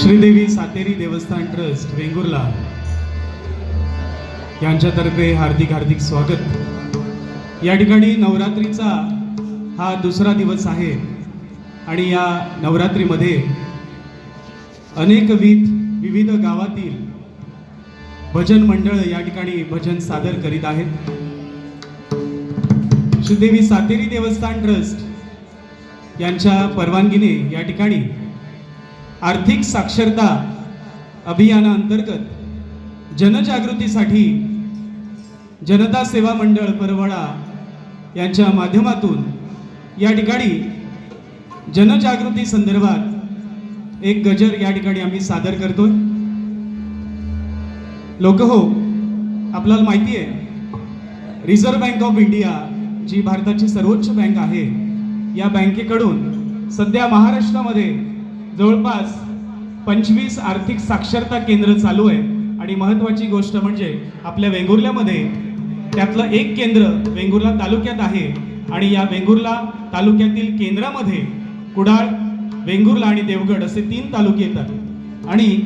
श्रीदेवी सातेरी देवस्थान ट्रस्ट वेंगुर्ला. यांच्यातर्फे हार्दिक हार्दिक स्वागत. या ठिकाणी नवरात्रीचा हा दुसरा दिवस आहे आणि या नवरात्रीमध्ये अनेकविध विविध गावातील भजन मंडळ या ठिकाणी भजन सादर करीत आहेत. श्रीदेवी सातेरी देवस्थान ट्रस्ट यांच्या परवानगीने या ठिकाणी आर्थिक साक्षरता अभियानाअंतर्गत जनजागृतीसाठी जनता सेवा मंडळ परवडा यांच्या माध्यमातून या ठिकाणी जनजागृती संदर्भात एक गजर या ठिकाणी आम्ही सादर करतोय. लोक हो आपल्याला माहिती आहे रिझर्व्ह बँक ऑफ इंडिया जी भारताची सर्वोच्च बँक आहे या बँकेकडून सध्या महाराष्ट्रामध्ये जवळपास पंचवीस आर्थिक साक्षरता केंद्र चालू आहे. आणि महत्त्वाची गोष्ट म्हणजे आपल्या वेंगुर्ल्यामध्ये त्यातलं एक केंद्र वेंगुर्ला तालुक्यात आहे. आणि या वेंगुर्ला तालुक्यातील केंद्रामध्ये कुडाळ वेंगुर्ला आणि देवगड असे तीन तालुके येतात. आणि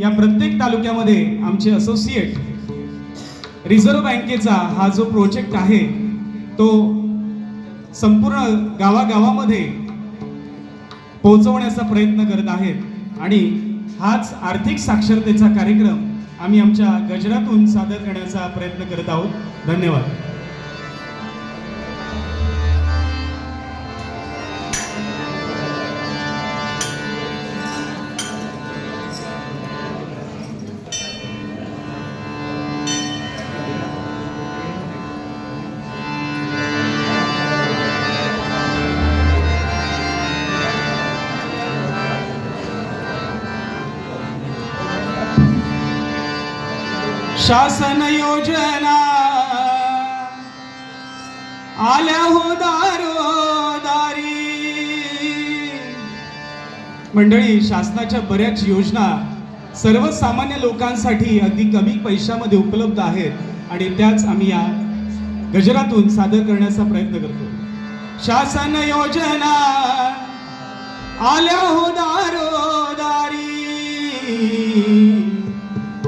या प्रत्येक तालुक्यामध्ये आमचे असोसिएट रिझर्व्ह बँकेचा हा जो प्रोजेक्ट आहे तो संपूर्ण गावागावामध्ये पोहोचवण्याचा प्रयत्न करत आहेत. आणि हाच आर्थिक साक्षरतेचा कार्यक्रम आम्ही आमच्या गजरातून सादर करण्याचा प्रयत्न करत आहोत. धन्यवाद. शासन योजना. आल्या हो दारोदारी मंडळी शासनाच्या बऱ्याच योजना सर्वसामान्य लोकांसाठी अगदी कमी पैशामध्ये उपलब्ध आहेत आणि त्याच आम्ही या गजरातून सादर करण्याचा प्रयत्न करतो. शासन योजना. आल्या हो दारोदारी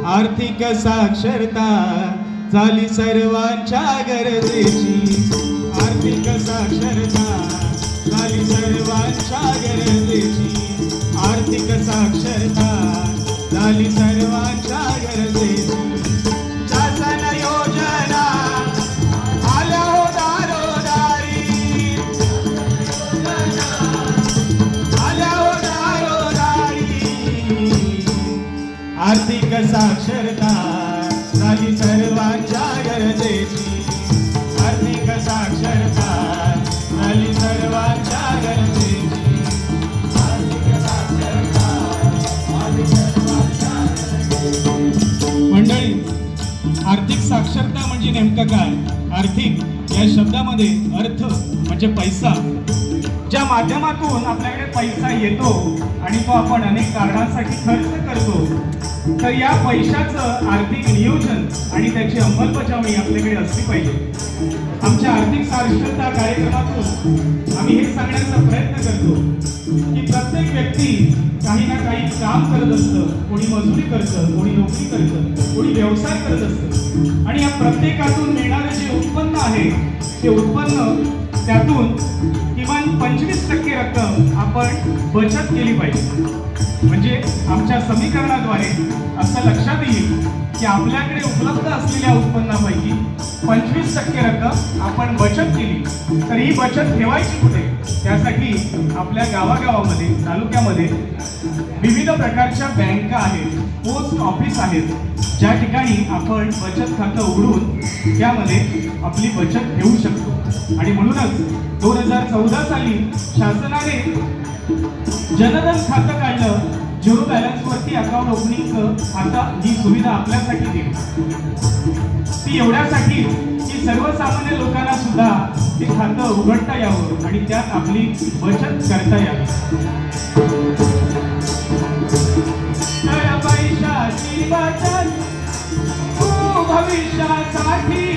आर्थिक साक्षरता झाली सर्वांच्या गरजेची. आर्थिक साक्षरता झाली सर्वांच्या गरजेची. साक्षरता म्हणजे नेमकं काय? आर्थिक. या शब्दामध्ये अर्थ म्हणजे पैसा. ज्या माध्यमातून आपल्याकडे पैसा येतो आणि तो आपण अनेक कारणांसाठी खर्च करतो तर या पैशाचं आर्थिक नियोजन आणि त्याची अंमलबजावणी आपल्याकडे असली पाहिजे. आमच्या आर्थिक साक्षरता कार्यक्रमातून आम्ही हे सांगण्याचा प्रयत्न करतो की प्रत्येक व्यक्ती काही ना काही काम करत असतं कोणी मजुरी करतं कोणी नोकरी करतं कोणी व्यवसाय करत असतं. आणि या प्रत्येकातून मिळणारे जे उत्पन्न आहे ते उत्पन्न त्यातून किमान पंचवीस टक्के रक्कम आपण बचत केली पाहिजे. म्हणजे आमच्या समीकरणाद्वारे असं लक्षात येईल की आपल्याकडे उपलब्ध असलेल्या उत्पन्नापैकी पंचवीस टक्के रक्कम आपण बचत केली. तर ही बचत ठेवायची कुठे? त्यासाठी आपल्या गावागावामध्ये तालुक्यामध्ये विविध प्रकारच्या बँका आहेत पोस्ट ऑफिस आहेत ज्या ठिकाणी आपण बचत खातं उघडून त्यामध्ये आपली बचत ठेवू शकतो. आणि म्हणूनच दोन हजार चौदा साली शासनाने जनधन खातं काढलं. झिरो बॅलन्सवरती अकाउंट ओपनिंग आता ही सुविधा आपल्यासाठी दिली ती एवढ्यासाठी की सर्वसामान्य लोकांना सुद्धा ते खातं उघडता यावं आणि त्यात आपली बचत करता यावी. बचत भविष्यासाठी.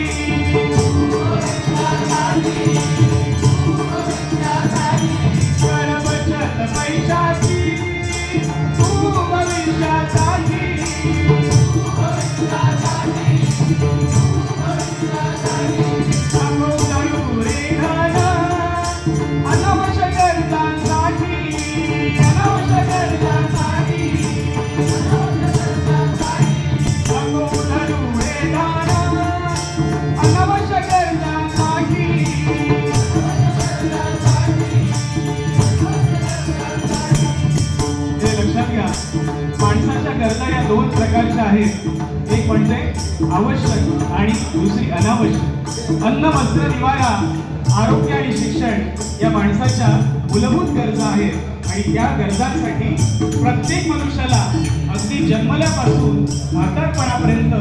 माणसाच्या गरजा या दोन प्रकारच्या आहेत. एक म्हणजे आवश्यक आणि दुसरी अनावश्यक. अन्न वस्त्र निवारा आरोग्य आणि शिक्षण या माणसाच्या मूलभूत गरजा आहेत. आणि त्या गरजांसाठी प्रत्येक मनुष्याला अगदी जन्मल्यापासून म्हातारपणापर्यंत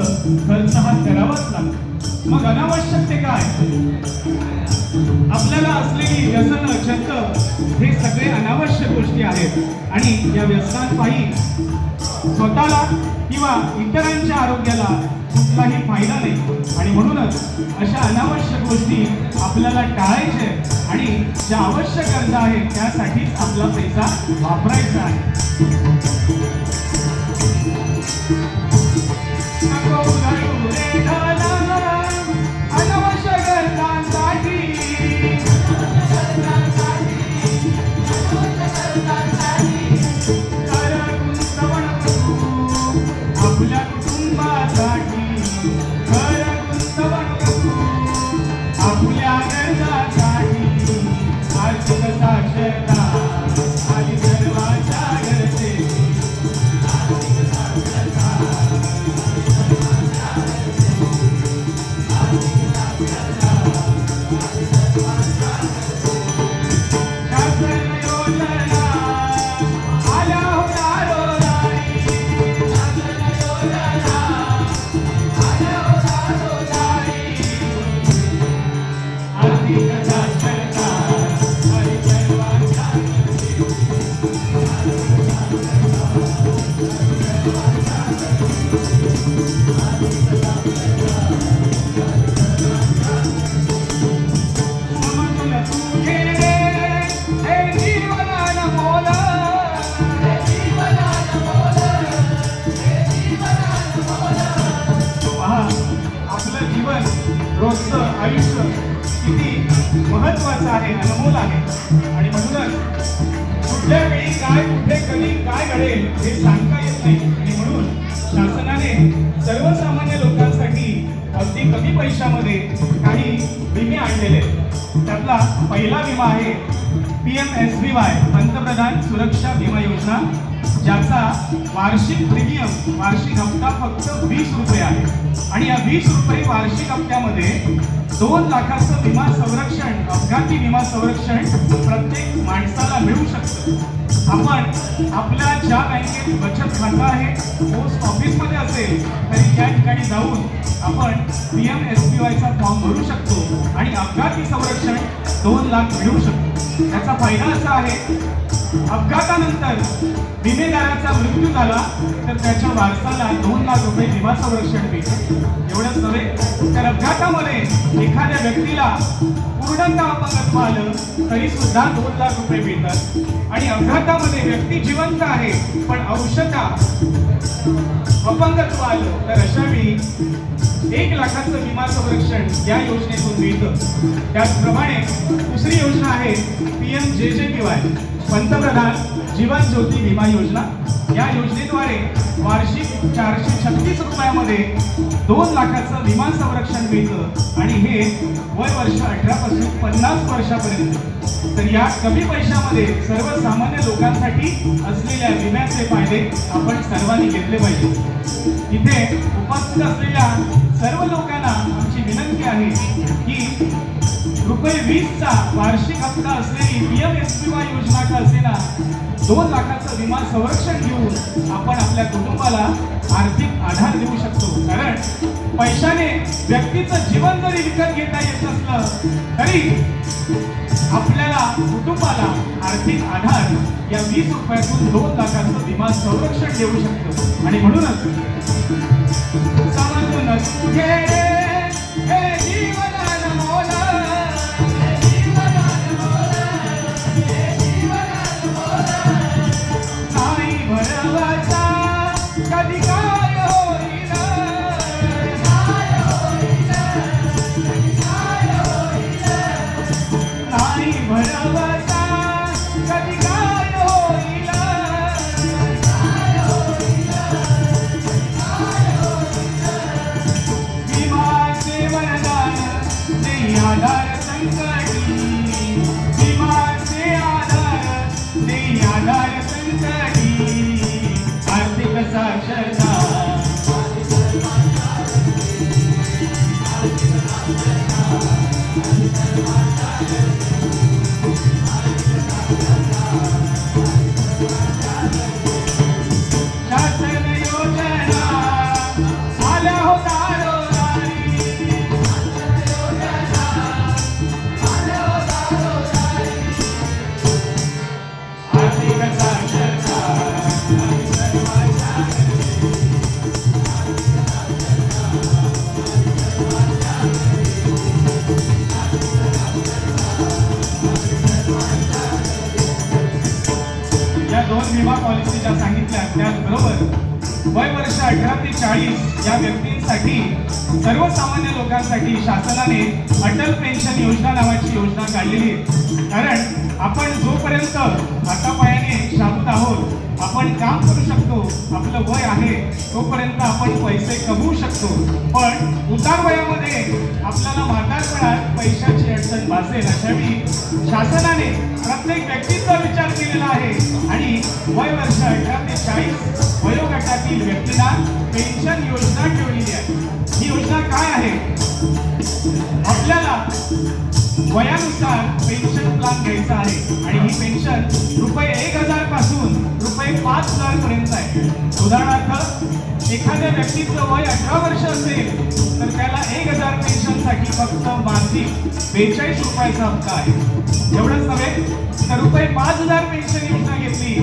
खर्च हा करावाच लागतो. मग अनावश्यक ते काय? आपल्याला असलेली व्यसन छंद हे सगळे अनावश्यक गोष्टी आहेत. आणि या व्यसनांपायी स्वतःला किंवा इतरांच्या आरोग्याला कुठलाही फायदा नाही. आणि म्हणूनच अशा अनावश्यक गोष्टी आपल्याला टाळायच्या आहेत. आणि ज्या आवश्यक गरजा आहेत त्यासाठीच आपला पैसा वापरायचा आहे. आहे अनमोल आहे. आणि म्हणूनच कुठल्या वेळी काय कुठे कधी काय घडेल हे सांगता येत नाही. आणि म्हणून शासनाने सर्वसामान्य लोकांसाठी अगदी कमी पैशामध्ये काही विमे आणलेले त्यातला पहिला विमा आहे P M S B Y पंतप्रधान सुरक्षा विमा योजना. ज्याचा वार्षिक प्रीमियम वार्षिक हप्ता फक्त वीस रुपये आहे. आणि या वीस रुपये वार्षिक हप्त्यामध्ये दोन लाखाचं विमा संरक्षण अपघाती विमा संरक्षण प्रत्येक माणसाला मिळू शकतं. आपण आपल्या ज्या बँकेत बचत खातं आहे पोस्ट ऑफिसमध्ये असेल तरी त्या ठिकाणी जाऊन आपण पी एम एस पी वायचा फॉर्म भरू शकतो आणि अपघाती संरक्षण दोन लाख मिळू शकतो. त्याचा फायदा असा आहे अपघातानंतर विमेदाराचा मृत्यू झाला तर त्याच्या वारसाला दोन लाख रुपये विमा संरक्षण मिळते एवढंच नव्हे तर अपघातामध्ये एखाद्या व्यक्तीला पूर्णतः अपंगत्व आलं तरी सुद्धा दोन लाख रुपये मिळतात. आणि अपघातामध्ये व्यक्ती जिवंत आहे पण अंशता अपंगत्व आलं तर अशा वेळी एक लाखाचं विमा संरक्षण या योजनेतून मिळतं. त्याचप्रमाणे दुसरी योजना आहे पी एम जे जे पी वाय. पंतप्रधान जीवन ज्योती विमा योजना. या योजनेद्वारे वार्षिक चारशे छत्तीस रुपयामध्ये दोन लाखाचं विमा संरक्षण मिळतं आणि हे वय वर्ष अठरापासून पन्नास वर्षापर्यंत. तर या कमी पैशामध्ये सर्वसामान्य लोकांसाठी असलेल्या विम्याचे फायदे आपण सर्वांनी घेतले पाहिजे. इथे उपस्थित असलेल्या सर्व लोकांना आमची विनंती आहे की रुपये वीसचा वार्षिक हप्ता असलेली पीएम एस पी वाय योजना का असेना दोन लाखाचं विमा संरक्षण घेऊन आपण आपल्या कुटुंबाला आर्थिक आधार देऊ शकतो. कारण पैशाने व्यक्तीचं जीवन जरी विकत घेता येत असलं तरी आपल्याला कुटुंबाला आर्थिक आधार या वीस रुपयातून दोन लाखाचं विमा संरक्षण देऊ शकतो. आणि म्हणूनच समजून Radha Shankar लोकांसाठी शासनाने अटल पेन्शन योजना नावाची योजना काढलेली आहे. कारण आपण जोपर्यंत हातापायाने शाबूत आहोत आपण काम करू शकतो आपलं वय आहे तोपर्यंत आपण पैसे कमवू शकतो. पण उतार वयामध्ये आपल्याला म्हातारपणात पैशाची अडचण भासेल अशावेळी शासनाने प्रत्येक व्यक्तीचा विचार केलेला आहे. आणि वय वर्ष अठरा ते चाळीस वयोगटातील व्यक्तींना पेन्शन योजना ठेवलेली आहे. ही योजना काय आहे? आपल्याला वयानुसार पेन्शन प्लॅन घ्यायचा आहे. आणि ही पेन्शन रुपये एक हजारपासून रुपये पाच हजार पर्यंत आहे. उदाहरणार्थ एखाद्या व्यक्तीचं वय अठरा वर्ष असेल तर त्याला एक हजार पेन्शनसाठी फक्त मासिक बेचाळीस रुपयाचा हप्ता आहे. एवढंच नव्हे तर रुपये पाच हजार पेन्शन योजना घेतली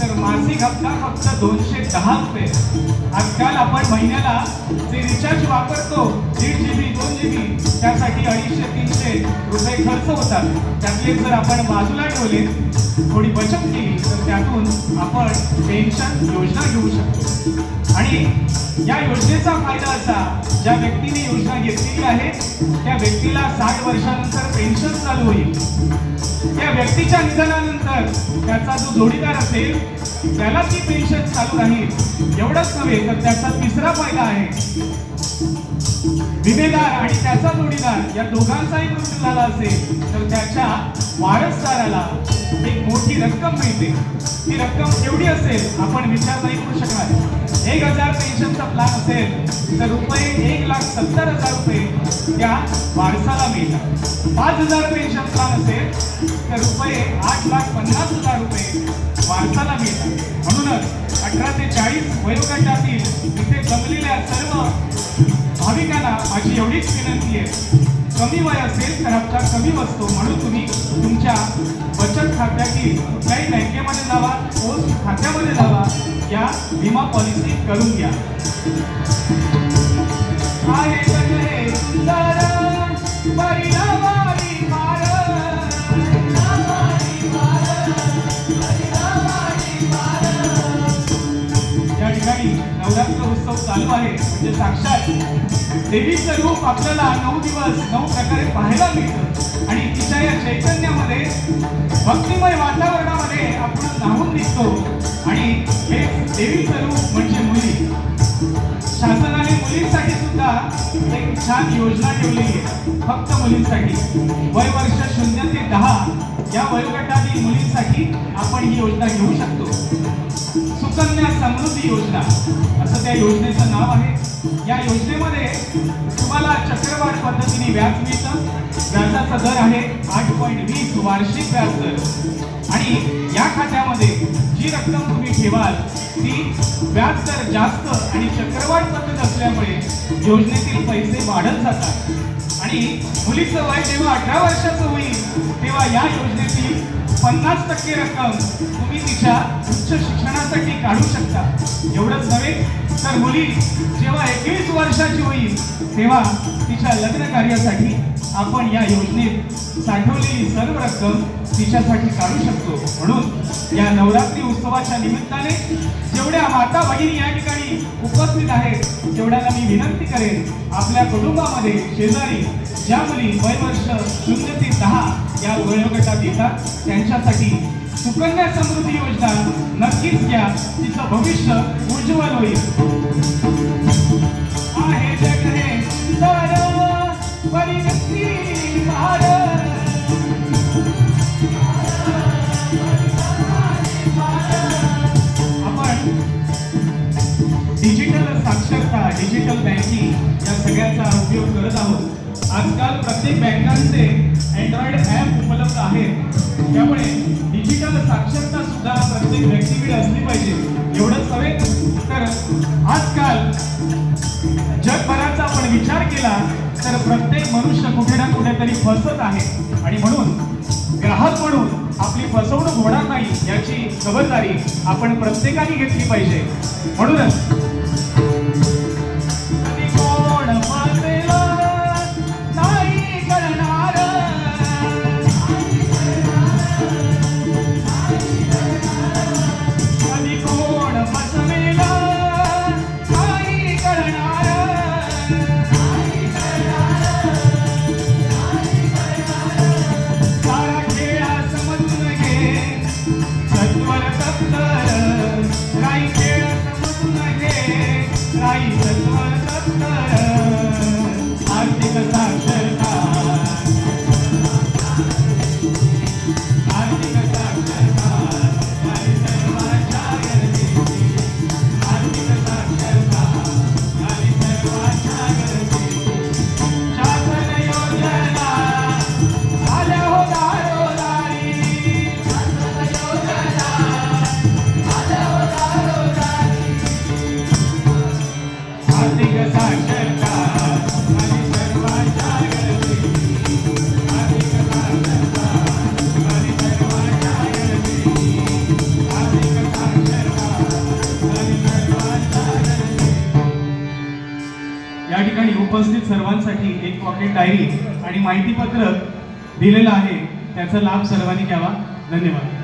तर मासिक हप्ता फक्त दोनशे दहा रुपये. आजकाल आपण महिन्याला जे रिचार्ज वापरतो. दीड जी बी दोन जी बी त्यासाठी अडीचशे तीनशे रुपये खर्च होतात. त्यातले जर आपण बाजूला ठेवले थोडी बचत केली तर त्यातून आपण पेन्शन योजना घेऊ शकतो. आणि या योजनेचा फायदा असा ज्या व्यक्तीने योजना घेतलेली आहे त्या व्यक्तीला साठ वर्षानंतर पेन्शन चालू होईल. त्या व्यक्तीच्या निधनानंतर त्याचा जो जोडीदार असेल त्याला ती पेन्शन चालू राहील. एवढंच नव्हे तर त्याचा तिसरा फायदा आहे. विधेदार आणि त्याचा जोडीदार या दोघांचाही मृत्यू झाला असेल तर त्याच्या वारसदाराला एक मोठी रक्कम मिळते. ती रक्कम एवढी असेल आपण विचार नाही करू शकणार. एक हजार पेन्शनचा प्लॅन असेल तर रुपये एक लाख सत्तर हजार रुपये त्या वारसाला मिळतात. पाच हजार पेन्शन प्लॅन असेल तर रुपये आठ लाख पन्नास हजार रुपये वारसाला मिळतात. म्हणूनच अठरा ते चाळीस वयोगटातील इथे जमलेल्या सर्व भाविकांना माझी एवढीच विनंती आहे. कमी वय असेल तर हप्ता कमी बसतो म्हणून तुम्ही तुमच्या बचत खात्यातील कुठल्याही बँकेमध्ये जावा पोस्ट खात्यामध्ये जावा या विमा पॉलिसी करून घ्या. आहे जग चालू आहे. म्हणजे साक्षात देवीचं रूप आपल्याला नऊ दिवस नऊ प्रकारे पाहायला मिळतं. आणि तिच्या या चैतन्यामध्ये भक्तिमय वातावरणामध्ये आपण न्हावून निघतो. आणि हे देवीचं रूप म्हणजे मुली. शासनाने मुलींसाठी सुद्धा एक छान योजना ठेवलेली आहे. फक्त मुलींसाठी. वय वर्ष शून्य ते दहा या वयोगटातील मुलींसाठी आपण ही योजना घेऊ शकतो. योजना. असं त्या योजनेचं नाव आहे. या योजनेमध्ये तुम्हाला चक्रवाढ पद्धतीने व्याज मिळतं. व्याजाचा दर आहे आठ पॉईंट वीस वार्षिक व्याज दर. आणि या खात्यामध्ये जी रक्कम तुम्ही ठेवाल ती व्याज दर जास्त आणि चक्रवाढ पद्धत असल्यामुळे योजनेतील पैसे वाढत जातात. आणि मुलीचं वय जेव्हा अठरा वर्षाचं होईल तेव्हा या योजनेतील पन्नास टक्के रक्कम तुम्ही तिच्या उच्च शिक्षणासाठी काढू शकता. एवढंच नव्हे तर मुली जेव्हा एकवीस वर्षाची होईल तेव्हा तिच्या लग्न कार्यासाठी आपण या योजनेत साठवलेली सर्व रक्कम तिच्यासाठी काढू शकतो. म्हणून या नवरात्री उत्सवाच्या निमित्ताने जेवढ्या माता भगिनी या ठिकाणी उपस्थित आहेत तेवढ्याला मी विनंती करेन आपल्या कुटुंबामध्ये शेजारी ज्या मुली वय वर्ष शून्य ते दहा या वयोगटात येतात त्यांच्यासाठी सुकन्या समृद्धी योजना नक्कीच घ्या. तिचं भविष्य उज्ज्वल होईल. तर प्रत्येक मनुष्य कुठे ना कुठेतरी फसत आहे. आणि म्हणून ग्राहक म्हणून आपली फसवणूक होणार नाही याची खबरदारी आपण प्रत्येकाने घेतली पाहिजे. म्हणूनच डायरी आणि माहितीपत्रक दिलेलं आहे. त्याचा लाभ सर्वांनी घ्यावा. धन्यवाद.